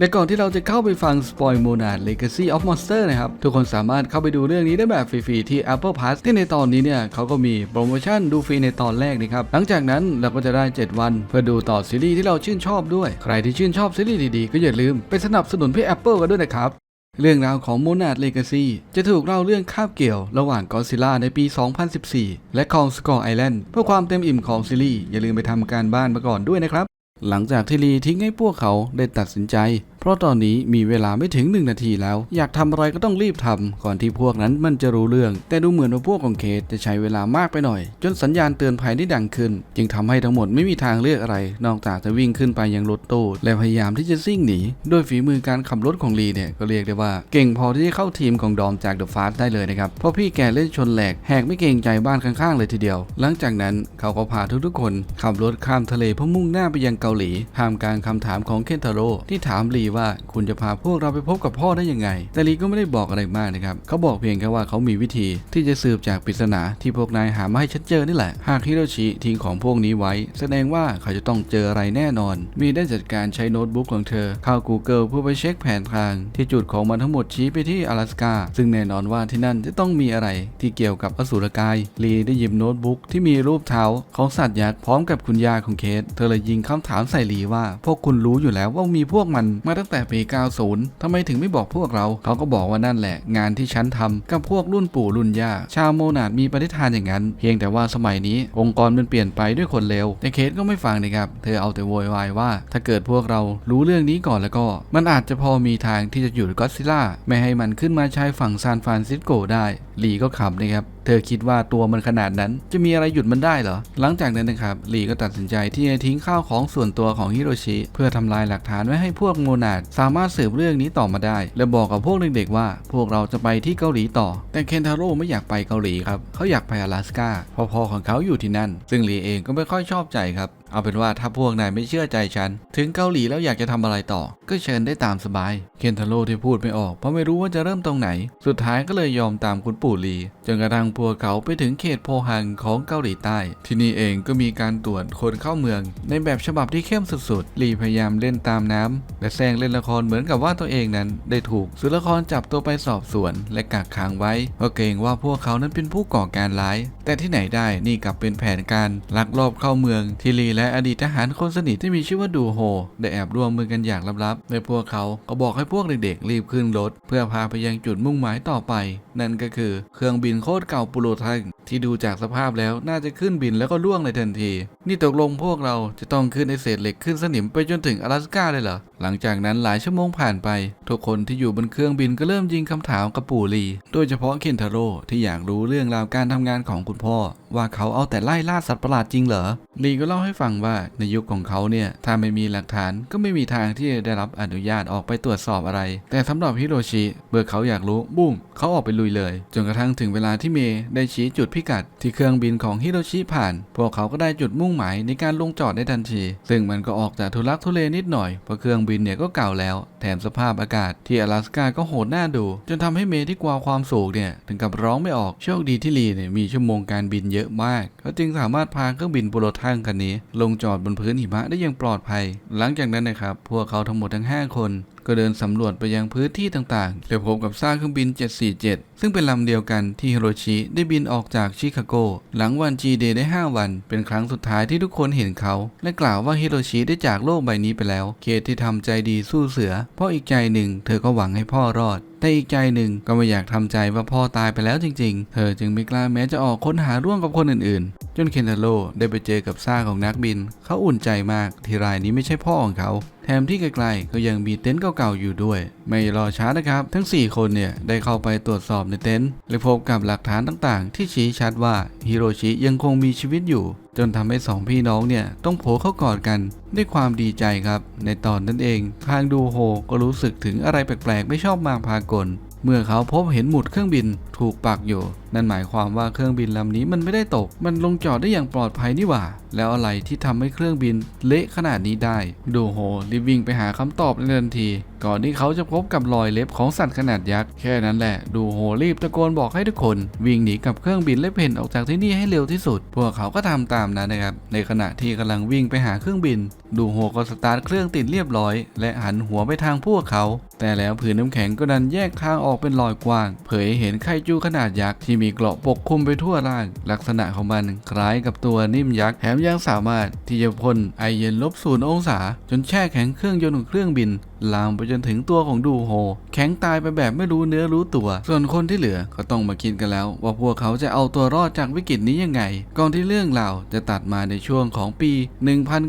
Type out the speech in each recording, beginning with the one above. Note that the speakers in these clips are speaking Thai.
และก่อนที่เราจะเข้าไปฟัง Spoil Monad Legacy of Monster นะครับ ทุกคนสามารถเข้าไปดูเรื่องนี้ได้แบบฟรีๆที่ Apple Pass ที่ในตอนนี้เนี่ยเขาก็มีโปรโมชั่นดูฟรีในตอนแรกนะครับ หลังจากนั้นเราก็จะได้ 7 วัน เพื่อดูต่อซีรีส์ที่เราชื่นชอบด้วย ใครที่ชื่นชอบซีรีส์ดีๆ ก็อย่าลืมไปสนับสนุนพี่ Apple กันด้วยนะครับเรื่องราวของ Monad Legacy จะถูกเล่าเรื่องคาบเกี่ยวระหว่างกอซิล่าในปี 2014 และคองสกอร์ไอแลนด์เพื่อความเต็มอิ่มของซีรีส์อย่าลืมไปทำการบ้านมาก่อนด้วยนะครับ หลังจากที่ลีทิ้งให้พวกเขาได้ตัดสินใจ เพราะตอนนี้มีเวลาไม่ถึง 1 นาทีแล้ว อยากทำอะไรก็ต้องรีบทำก่อนที่พวกนั้นมันจะรู้เรื่อง แต่ดูเหมือนว่าพวกของเคทจะใช้เวลามากไปหน่อย จนสัญญาณเตือนภัยได้ดังขึ้น จึงทำให้ทั้งหมดไม่มีทางเลือกอะไร นอกจากจะวิ่งขึ้นไปยังรถตู้และพยายามที่จะซิ่งหนีด้วยฝีมือการขับรถของลีเนี่ยก็เรียกได้ว่า เก่งพอที่จะเข้าทีมของดอมจากเดอะฟาสได้เลยนะครับเพราะพี่แกเล่นชนแหลกแหกไม่เกรงใจบ้านข้างๆ เลยทีเดียว หลังจากนั้นเขาก็พาทุกๆคนขับรถข้ามทะเลเพื่อมุ่งหน้าไปยังเกาหลีท่ามกลางคำถามของเคนทาโร่ที่ถามลีว่าคุณจะพาพวกเราไปพบกับพ่อได้ยังไง แต่ลีก็ไม่ได้บอกอะไรมากนะครับเขาบอกเพียงแค่ว่าเขามีวิธีที่จะสืบจากปริศนาที่พวกนายหามาให้ฉันเจอนี่แหละ หากฮิโรชิทิ้งของพวกนี้ไว้ แสดงว่าเขาจะต้องเจออะไรแน่นอน มีได้จัดการใช้โน้ตบุ๊กของเธอ เข้า Google เพื่อไปเช็คแผนทาง ที่จุดของมันทั้งหมดชี้ไปที่阿拉สกาซึ่งแน่นอนว่าที่นั่นจะต้องมีอะไรที่เกี่ยวกับอสูรกายลีได้หยิบโน้ตบุ๊กที่มีรูปเท้าของสัตว์ยักษ์พร้อมกับคุณยาของเคส เธอเลยยิงคำถามใส่ลีว่า พวกคุณรู้อยู่แล้วว่ามีพวกมันมาตั้งแต่ปี 90 ทำไมถึงไม่บอกพวกเรา เขาก็บอกว่านั่นแหละ งานที่ฉันทำกับพวกรุ่นปู่รุ่นย่า ชาวโมนาดมีปฏิทานอย่างนั้น เพียงแต่ว่าสมัยนี้องค์กรมันเปลี่ยนไปด้วยคนเลวแต่เคสก็ไม่ฟังนะครับ เธอเอาแต่โวยวายว่า ถ้าเกิดพวกเรารู้เรื่องนี้ก่อนแล้วก็ มันอาจจะพอมีทางที่จะหยุดก็อดซิลล่าไม่ให้มันขึ้นมาชายฝั่งซานฟรานซิสโกได้ลีก็ขำนะครับเธอคิดว่าตัวมันขนาดนั้นจะมีอะไรหยุดมันได้เหรอ หลังจากนั้นนะครับลีก็ตัดสินใจที่จะทิ้งข้าวของส่วนตัวของฮิโรชิ เพื่อทำลายหลักฐานไว้ให้พวกโมนาดสามารถสืบเรื่องนี้ต่อมาได้ และบอกกับพวกเด็กๆว่า พวกเราจะไปที่เกาหลีต่อ แต่เคนทาโร่ไม่อยากไปเกาหลีครับเขาอยากไป阿拉สกาเพราะพ่อของเขาอยู่ที่นั่น ซึ่งลีเองก็ไม่ค่อยชอบใจครับ เอาเป็นว่าถ้าพวกนายไม่เชื่อใจฉัน ถึงเกาหลีแล้วอยากจะทำอะไรต่อ ก็เชิญได้ตามสบาย เคนทาโร่ที่พูดไม่ออกเพราะไม่รู้ว่าจะเริ่มตรงไหน สุดท้ายก็เลยยอมตามคุณปู่ลีจนกระทั่งพวกเขาไปถึงเขตโพฮังของเกาหลีใต้ ที่นี่เองก็มีการตรวจคนเข้าเมือง ในแบบฉบับที่เข้มสุดๆลีพยายามเล่นตามน้ำและแซงเล่นละครเหมือนกับว่าตัวเองนั้น ได้ถูกสุลละครจับตัวไปสอบสวนและกักขังไว้เพราะเกรงว่าพวกเขานั้นเป็นผู้ก่อการร้าย แต่ที่ไหนได้นี่กลับเป็นแผนการลักลอบเข้าเมืองที่ลีและอดีตทหารคนสนิทที่มีชื่อว่าดูโฮ ได้แอบร่วมมือกันอย่างลับๆโดยพวกเขาก็บอกให้พวกเด็กๆรีบขึ้นรถ เพื่อพาไปยังจุดมุ่งหมายต่อไป นั่นก็คือเครื่องบินโคตรเก่าปุโรทังที่ดูจากสภาพแล้วน่าจะขึ้นบินแล้วก็ล่วงในทันที นี่ตกลงพวกเราจะต้องขึ้นในเศษเหล็กขึ้นสนิมไปจนถึง阿拉สกาเลยเหรอ หลังจากนั้นหลายชั่วโมงผ่านไป ทุกคนที่อยู่บนเครื่องบินก็เริ่มยิงคำถามกับปู่ลี โดยเฉพาะเคนทาโร่ที่อยากรู้เรื่องราวการทำงานของคุณพ่อ ว่าเขาเอาแต่ไล่ล่าสัตว์ประหลาดจริงเหรอลีก็เล่าให้ฟังว่าในยุคของเขาเนี่ยถ้าไม่มีหลักฐานก็ไม่มีทางที่จะได้รับอนุญาตออกไปตรวจสอบอะไร แต่สำหรับฮิโรชิเมื่อเขาอยากรู้บุ้มเขาออกไปลุยเลย จนกระทั่งถึงเวลาที่เมย์ได้ชี้จุดพิกัด ที่เครื่องบินของฮิโรชิผ่าน พวกเขาก็ได้จุดมุ่งหมายในการลงจอดได้ทันที ซึ่งมันก็ออกจากทุลักทุเลนิดหน่อยเพราะเครื่องบินเนี่ยก็เก่าแล้ว แถมสภาพอากาศที่阿拉斯กาก็โหดหน้าดู จนทำให้เมที่กลัวความสูงเนี่ยถึงกับร้องไม่ออกโชคดีที่ลีเนี่ยมีชั่วโมงการบินเยอะมากเขาจึงสามารถพาเครื่องบินโปรทังคันนี้ ลงจอดบนพื้นหิมะได้อย่างปลอดภัย หลังจากนั้นนะครับพวกเขาทั้งหมดทั้ง 5 คน ก็เดินสำรวจไปยังพื้นที่ต่างๆและพบกับซากเครื่องบิน 747 ซึ่งเป็นลำเดียวกันที่ฮิโรชิได้บินออกจากชิคาโก หลังวันจีเดย์ได้ 5 วัน เป็นครั้งสุดท้ายที่ทุกคนเห็นเขา และกล่าวว่าฮิโรชิได้จากโลกใบนี้ไปแล้ว เคทที่ทำใจดีสู้เสือ เพราะอีกใจหนึ่งเธอก็หวังให้พ่อรอดแต่อีกใจหนึ่งก็ไม่อยากทำใจว่าพ่อตายไปแล้วจริงๆ เธอจึงไม่กล้าแม้จะออกค้นหาร่วมกับคนอื่นๆ จนเคนทาโร่ได้ไปเจอกับซากของนักบิน เขาอุ่นใจมากที่รายนี้ไม่ใช่พ่อของเขา แถมที่ไกลๆก็ยังมีเต็นท์เก่าๆอยู่ด้วย ไม่รอช้านะครับ ทั้ง 4 คนเนี่ยได้เข้าไปตรวจสอบในเต็นท์และพบกับหลักฐานต่างๆ ที่ชี้ชัดว่าฮิโรชิยังคงมีชีวิตอยู่ จนทำให้สองพี่น้องเนี่ยต้องโผล่เข้ากอดกันด้วยความดีใจครับ ในตอนนั้นเอง ทางดูโฮก็รู้สึกถึงอะไรแปลกๆ ไม่ชอบมาพากลเมื่อเขาพบเห็นหมุดเครื่องบินถูกปักอยู่ นั่นหมายความว่าเครื่องบินลำนี้มันไม่ได้ตก มันลงจอดได้อย่างปลอดภัยนี่หว่าแล้วอะไรที่ทำให้เครื่องบินเละขนาดนี้ได้ ดูโฮรีบวิ่งไปหาคำตอบในทันที ก่อนที่เขาจะพบกับรอยเล็บของสัตว์ขนาดยักษ์ แค่นั้นแหละ ดูโฮรีบตะโกนบอกให้ทุกคน วิ่งหนีกับเครื่องบินและเพนออกจากที่นี่ให้เร็วที่สุด พวกเขาก็ทำตามนั้นนะครับ ในขณะที่กำลังวิ่งไปหาเครื่องบิน ดูโฮก็สตาร์ทเครื่องติดเรียบร้อย และหันหัวไปทางพวกเขา แต่แล้วผืนน้ำแข็งก็ดันแยกทางออกเป็นรอยกว้าง เผยให้เห็นไคจูขนาดยักษ์ที่มีเกราะปกคลุมไปทั่วร่าง ลักษณะของมันคล้ายกับตัวนิ่มยักษ์แถมยังสามารถที่จะพ่นไอเย็นลบศูนย์องศา จนแช่แข็งเครื่องยนต์ของเครื่องบิน ลามไปจนถึงตัวของดูโฮ แข็งตายไปแบบไม่รู้เนื้อรู้ตัว ส่วนคนที่เหลือก็ต้องมาคิดกันแล้ว ว่าพวกเขาจะเอาตัวรอดจากวิกฤตนี้ยังไง ก่อนที่เรื่องราวจะตัดมาในช่วงของปี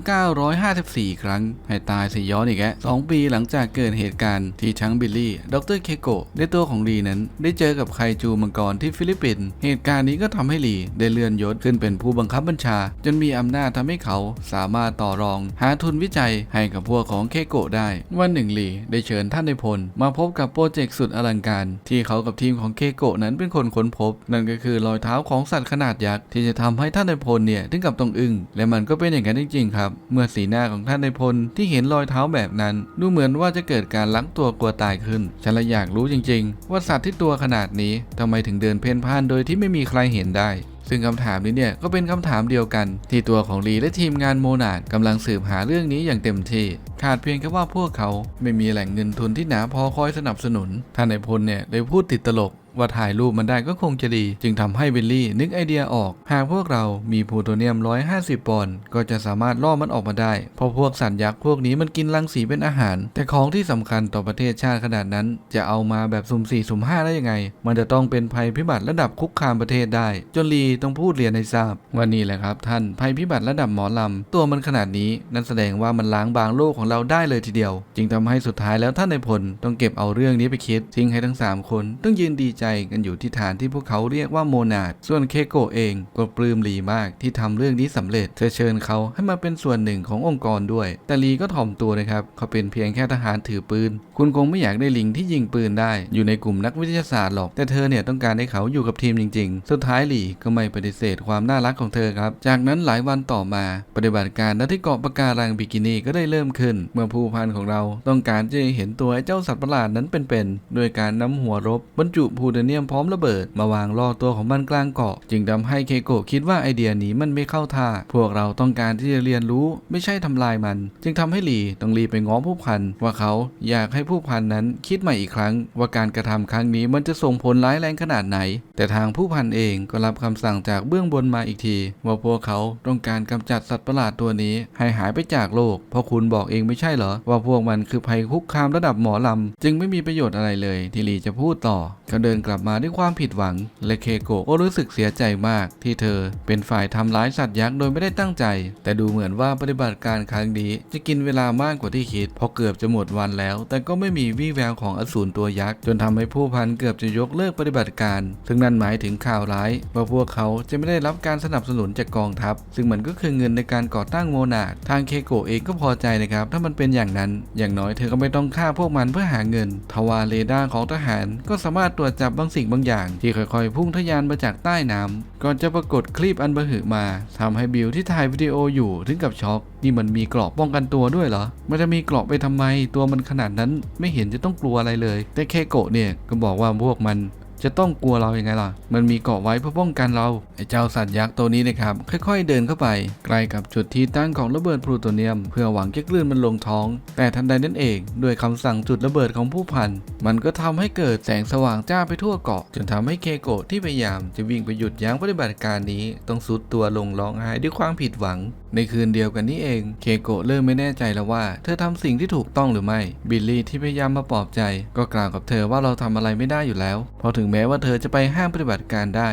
1954 ครั้ง ให้ตายสย้อนอีกแกสองปีหลังจากเกิดเหตุการณ์ที่ทั้งบิลลี่ ดรเคโกะและตัวของลีนั้น ได้เจอกับไคจูมังกรที่ฟิลิปปินส์ เหตุการณ์นี้ก็ทำให้ลีได้เลื่อนยศขึ้นเป็นผู้บังคับบัญชา จนมีอำนาจทำให้เขาสามารถต่อรอง หาทุนวิจัยให้กับพวกของเคโกะได้ วันหนึ่งลีได้เชิญท่านในพล มาพบกับโปรเจกต์สุดอลังการ ที่เขากับทีมของเคโกะนั้นเป็นคนค้นพบ นั่นก็คือรอยเท้าของสัตว์ขนาดยักษ์ที่จะทำให้ท่านในพลเนี่ยถึงกับต้องอึ้งและมันก็เป็นอย่างนั้นจริงๆครับ เมื่อสีหน้าของท่านในพลที่เห็นรอยเท้าแบบนั้น ดูเหมือนว่าจะเกิดการลักตัวกลัวตายขึ้นฉันเลยอยากรู้จริง ๆ ว่าสัตว์ที่ตัวขนาดนี้ทำไมถึงเดินเพ่นพ่านโดยที่ไม่มีใครเห็นได้ซึ่งคำถามนี้เนี่ยก็เป็นคำถามเดียวกัน ที่ตัวของลีและทีมงานโมนาดกำลังสืบหาเรื่องนี้อย่างเต็มที่ ขาดเพียงแค่ว่าพวกเขาไม่มีแหล่งเงินทุนที่หนาพอคอยสนับสนุนท่านในายพลเนี่ยเลยพูดติดตลก ว่าถ่ายรูปมันได้ก็คงจะดี จึงทำให้เบลลี่นึกไอเดียออก หากพวกเรามีพลูโตเนียม 150 ปอนด์ก็จะสามารถล่อมันออกมาได้ เพราะพวกสัตว์ยักษ์พวกนี้มันกินรังสีเป็นอาหาร แต่ของที่สำคัญต่อประเทศชาติขนาดนั้น จะเอามาแบบสุ่ม4สุ่ม5ได้ยังไง มันจะต้องเป็นภัยพิบัติระดับคุกคามประเทศได้ จนลีต้องพูดเรียนให้ทราบว่านี่แหละครับ ท่านภัยพิบัติระดับหมอลำตัวมันขนาดนี้ นั่นแสดงว่ามันล้างบางโลกของเราได้เลยทีเดียว จึงทำให้สุดท้ายแล้วท่านในายพลต้องเก็บเอาเรื่องนี้ไปคิดทิ้งให้ทั้งสามคนต้องยืนดีใจกันอยู่ที่ฐานที่พวกเขาเรียกว่าโมนาดส่วนเคโกะเองก็ปลื้มลีมากที่ทำเรื่องนี้สำเร็จเธอเชิญเขาให้มาเป็นส่วนหนึ่งขององค์กรด้วย แต่ลีก็ถ่อมตัวนะครับเขาเป็นเพียงแค่ทหารถือปืน คุณคงไม่อยากได้ลิงที่ยิงปืนได้ อยู่ในกลุ่มนักวิทยาศาสตร์หรอก แต่เธอเนี่ยต้องการให้เขาอยู่กับทีมจริง ๆ สุดท้ายลีก็ไม่ปฏิเสธความน่ารักของเธอครับ จากนั้นหลายวันต่อมา ปฏิบัติการณที่เกาะปะการังบิกินีก็ได้เริ่มขึ้น เมื่อผู้พันของเราต้องการจะเห็นตัวไอ้เจ้าสัตว์ประหลาดนั้นเป็นๆด้วยการนำหัวรบบรรจุพลูโตเนียมพร้อมระเบิด มาวางล่อตัวของมันกลางเกาะ จึงทำให้เคโกะคิดว่าไอเดียนี้มันไม่เข้าท่า พวกเราต้องการที่จะเรียนรู้ไม่ใช่ทำลายมัน จึงทำให้หลีต้องรีบไปง้อผู้พันว่าเขาอยากให้ผู้พันนั้นคิดใหม่อีกครั้ง ว่าการกระทำครั้งนี้มันจะส่งผลร้ายแรงขนาดไหน แต่ทางผู้พันเองก็รับคำสั่งจากเบื้องบนมาอีกที ว่าพวกเขาต้องการกำจัดสัตว์ประหลาดตัวนี้ ให้หายไปจากโลก เพราะคุณบอกเองไม่ใช่เหรอ ว่าพวกมันคือภัยคุกคามระดับหมอลำ จึงไม่มีประโยชน์อะไรเลย ที่หลีจะพูดต่อเขาเดินกลับมาด้วยความผิดหวัง และเคโกะก็รู้สึกเสียใจมากที่เธอเป็นฝ่ายทำร้ายสัตว์ยักษ์โดยไม่ได้ตั้งใจ แต่ดูเหมือนว่าปฏิบัติการครั้งนี้จะกินเวลามากกว่าที่คิดเพราะเกือบจะหมดวันแล้ว แต่ก็ไม่มีวี่แววของอสูรตัวยักษ์จนทำให้ผู้พันเกือบจะยกเลิกปฏิบัติการ ซึ่งนั่นหมายถึงข่าวร้ายว่าพวกเขาจะไม่ได้รับการสนับสนุนจากกองทัพ ซึ่งมันก็คือเงินในการก่อตั้งโมนาทางเคโกะเองก็พอใจนะครับ ถ้ามันเป็นอย่างนั้น อย่างน้อยเธอก็ไม่ต้องฆ่าพวกมันเพื่อหาเงิน ทวารเรดาร์ของทหารก็สามารถตรวจจับบางสิ่งบางอย่าง ที่ค่อยๆ พุ่งทะยานมาจากใต้น้ำก่อนจะปรากฏคลิปอันบะหือมาทำให้บิลที่ถ่ายวิดีโออยู่ถึงกับช็อกนี่มันมีเกราะป้องกันตัวด้วยเหรอ มันจะมีเกราะไปทำไม ตัวมันขนาดนั้นไม่เห็นจะต้องกลัวอะไรเลย แต่เคโกะเนี่ยก็บอกว่าพวกมัน จะต้องกลัวเรายัางไงล่ะ มันมีเกาะไว้เพื่อป้องกันเรา ไอ้เจ้าสัตว์ยักษ์ตัวนี้นะครับ ค่อยๆเดินเข้าไป ใกล้กับจุดที่ตั้งของระเบิดพลูโตเนียม เพื่อหวังจะกลื่นมันลงท้อง แต่ทันใดนั้นเอง ด้วยคำสั่งจุดระเบิดของผู้พัน มันก็ทำให้เกิดแสงสว่างจ้าไปทั่วเกาะ จนทำให้เคโกะที่พยายามจะวิ่งไปหยุดยั้งปฏิบัติการนี้ ต้องสุดตัวลงร้องไห้ด้วยความผิดหวัง ในคืนเดียวกันนี้เอง เคโกะเริ่มไม่แน่ใจแล้วว่า เธอทำสิ่งที่ถูกต้องหรือไม่ บิลลี่ที่พยายามมาปลอบใจ ก็กล่าวกับเธอว่าเราทำอะไรไม่ได้อยู่แล้วพราะถึงแม้ว่าเธอจะไปห้ามปฏิบัติการได้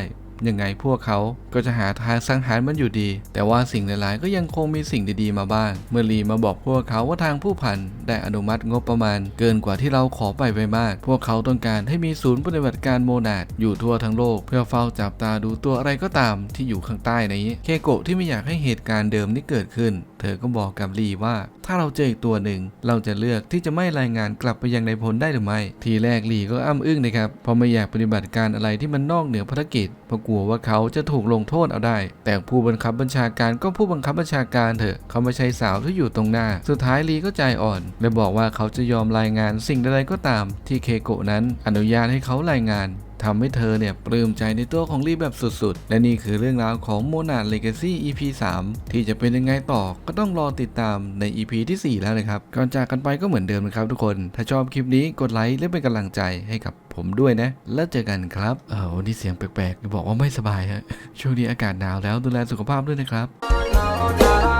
ยังไงพวกเขาก็จะหาทางสังหารมันอยู่ดี แต่ว่าสิ่งหลายๆ ก็ยังคงมีสิ่งดีๆมาบ้าง เมื่อลีมาบอกพวกเขาว่าทางผู้พันได้อนุมัติงบประมาณ เกินกว่าที่เราขอไปไปมาก พวกเขาต้องการให้มีศูนย์ปฏิบัติการโมนาดอยู่ทั่วทั้งโลก เพื่อเฝ้าจับตาดูตัวอะไรก็ตามที่อยู่ข้างใต้นี้ เคโกะที่ไม่อยากให้เหตุการณ์เดิมนี้เกิดขึ้น เธอก็บอกกับลีว่า ถ้าเราเจออีกตัวหนึ่ง เราจะเลือกที่จะไม่รายงานกลับไปยังนายพลได้หรือไม่ ทีแรกลีก็อ้ำอึ้งนะครับเพราะไม่อยากปฏิบัติการอะไรที่มันนอกเหนือภารกิจเพราะกลัวว่าเขาจะถูกลงโทษเอาได้ แต่ผู้บังคับบัญชาการก็ผู้บังคับบัญชาการเถอะเขาไม่ใช่สาวที่อยู่ตรงหน้า สุดท้ายลีก็ใจอ่อน และบอกว่าเขาจะยอมรายงานสิ่งใดๆก็ตาม ที่เคโกะนั้นอนุญาตให้เขารายงาน ทำให้เธอเนี่ยปลื้มใจในตัวของลีแบบสุดๆ และนี่คือเรื่องราวของโมนา d Legacy EP 3 ที่จะเป็นยังไงต่อก็ต้องรอติดตามใน EP ที่ 4 แล้วนะครับ ก่อนจากกันไปก็เหมือนเดิมนะครับทุกคน ถ้าชอบคลิปนี้กดไลค์และเป็นกำลังใจให้กับผมด้วยนะ แล้วเจอกันครับเออวันนี้เสียงแปลกๆบอกว่าไม่สบายฮะช่วงนี้อากาศหนาวแล้วดูแลสุขภาพด้วยนะครับ